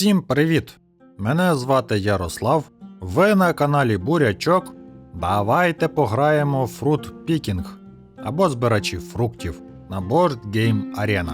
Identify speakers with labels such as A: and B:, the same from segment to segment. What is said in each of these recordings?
A: Всім привіт! Мене звати Ярослав. Ви на каналі Бурячок. Давайте пограємо в Fruit Picking або збирачі фруктів на Board Game Arena.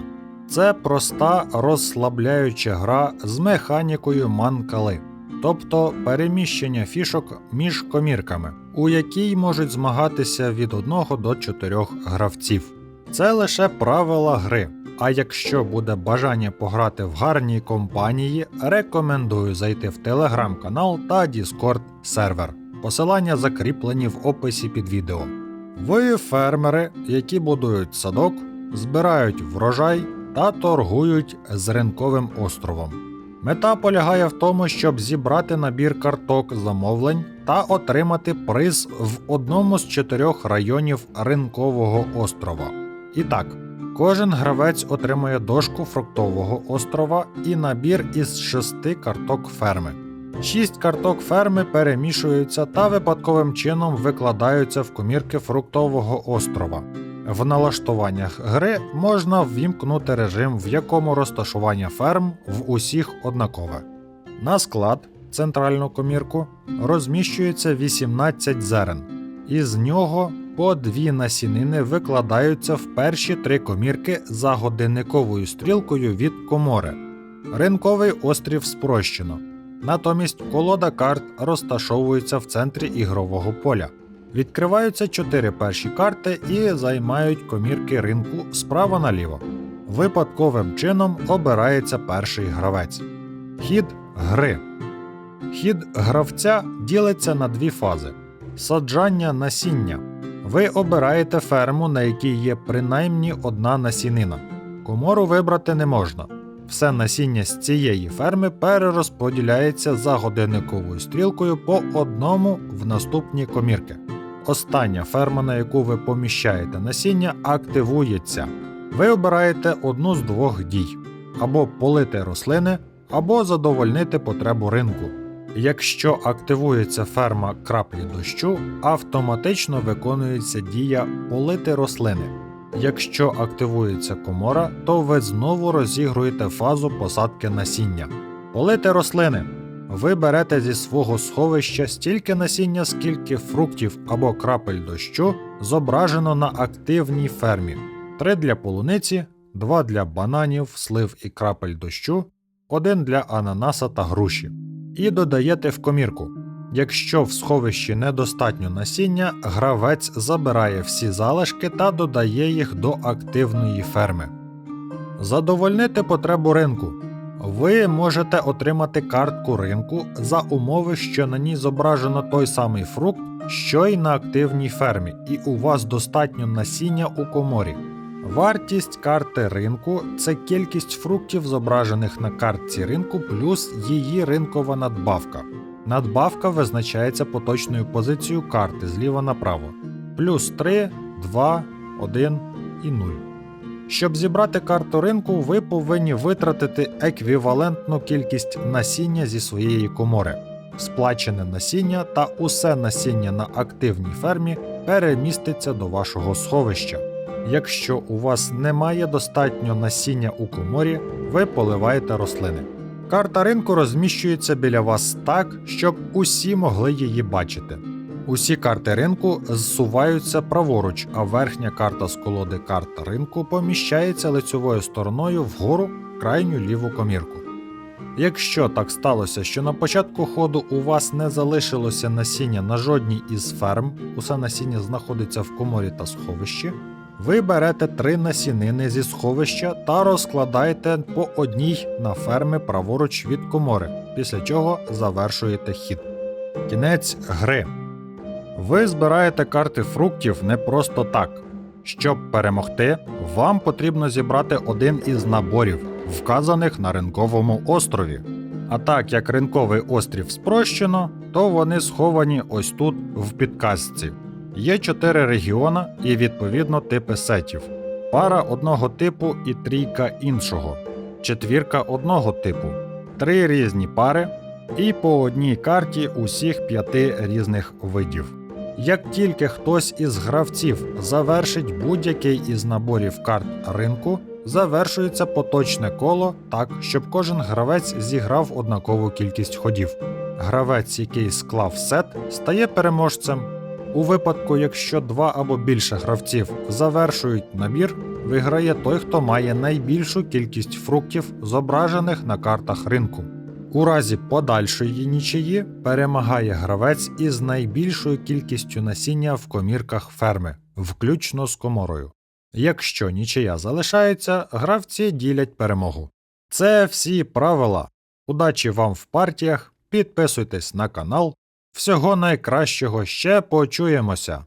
A: Це проста розслабляюча гра з механікою манкали, тобто переміщення фішок між комірками, у якій можуть змагатися від 1 до 4 гравців. Це лише правила гри. А якщо буде бажання пограти в гарній компанії, рекомендую зайти в телеграм-канал та Discord сервер. Посилання закріплені в описі під відео. Ви фермери, які будують садок, збирають врожай та торгують з ринковим островом. Мета полягає в тому, щоб зібрати набір карток замовлень та отримати приз в одному з чотирьох районів ринкового острова. І так, Кожен гравець отримує дошку фруктового острова і набір із шести карток ферми. Шість карток ферми перемішуються та випадковим чином викладаються в комірки фруктового острова. В налаштуваннях гри можна ввімкнути режим, в якому розташування ферм в усіх однакове. На склад, центральну комірку, розміщується 18 зерен, із нього по дві насінини викладаються в перші три комірки за годинниковою стрілкою від комори. Ринковий острів спрощено. Натомість колода карт розташовується в центрі ігрового поля. Відкриваються чотири перші карти і займають комірки ринку справа наліво. Випадковим чином обирається перший гравець. Хід гри. Хід гравця ділиться на дві фази: саджання насіння. Ви обираєте ферму, на якій є принаймні одна насінина. Комору вибрати не можна. Все насіння з цієї ферми перерозподіляється за годинниковою стрілкою по одному в наступні комірки. Остання ферма, на яку ви поміщаєте насіння, активується. Ви обираєте одну з двох дій: або полити рослини, або задовольнити потребу ринку. Якщо активується ферма краплі дощу, автоматично виконується дія полити рослини. Якщо активується комора, то ви знову розігруєте фазу посадки насіння. Полити рослини. Ви берете зі свого сховища стільки насіння, скільки фруктів або крапель дощу зображено на активній фермі: 3 для полуниці, 2 для бананів, слив і крапель дощу, 1 для ананаса та груші і додаєте в комірку. Якщо в сховищі недостатньо насіння, гравець забирає всі залишки та додає їх до активної ферми. Задовольнити потребу ринку. Ви можете отримати картку ринку за умови, що на ній зображено той самий фрукт, що й на активній фермі, і у вас достатньо насіння у коморі. Вартість карти ринку це кількість фруктів, зображених на картці ринку, плюс її ринкова надбавка. Надбавка визначається поточною позицією карти зліва направо. Плюс 3, 2, 1 і 0. Щоб зібрати карту ринку, ви повинні витратити еквівалентну кількість насіння зі своєї комори. Сплачене насіння та усе насіння на активній фермі переміститься до вашого сховища. Якщо у вас немає достатньо насіння у коморі, ви поливаєте рослини. Карта ринку розміщується біля вас так, щоб усі могли її бачити. Усі карти ринку зсуваються праворуч, а верхня карта з колоди карт ринку поміщається лицьовою стороною вгору крайню ліву комірку. Якщо так сталося, що на початку ходу у вас не залишилося насіння на жодній із ферм, усе насіння знаходиться в коморі та сховищі, ви берете три насінини зі сховища та розкладаєте по одній на ферми праворуч від комори, після чого завершуєте хід. Кінець гри. Ви збираєте карти фруктів не просто так. Щоб перемогти, вам потрібно зібрати один із наборів, вказаних на ринковому острові. А так як ринковий острів спрощено, то вони сховані ось тут в підказці. Є чотири регіона і відповідно типи сетів, пара одного типу і трійка іншого, четвірка одного типу, три різні пари і по одній карті усіх п'яти різних видів. Як тільки хтось із гравців завершить будь-який із наборів карт ринку, завершується поточне коло так, щоб кожен гравець зіграв однакову кількість ходів. Гравець, який склав сет, стає переможцем. У випадку, якщо два або більше гравців завершують набір, виграє той, хто має найбільшу кількість фруктів, зображених на картах ринку. У разі подальшої нічиї перемагає гравець із найбільшою кількістю насіння в комірках ферми, включно з коморою. Якщо нічия залишається, гравці ділять перемогу. Це всі правила. Удачі вам в партіях, підписуйтесь на канал. Всього найкращого ще почуємося.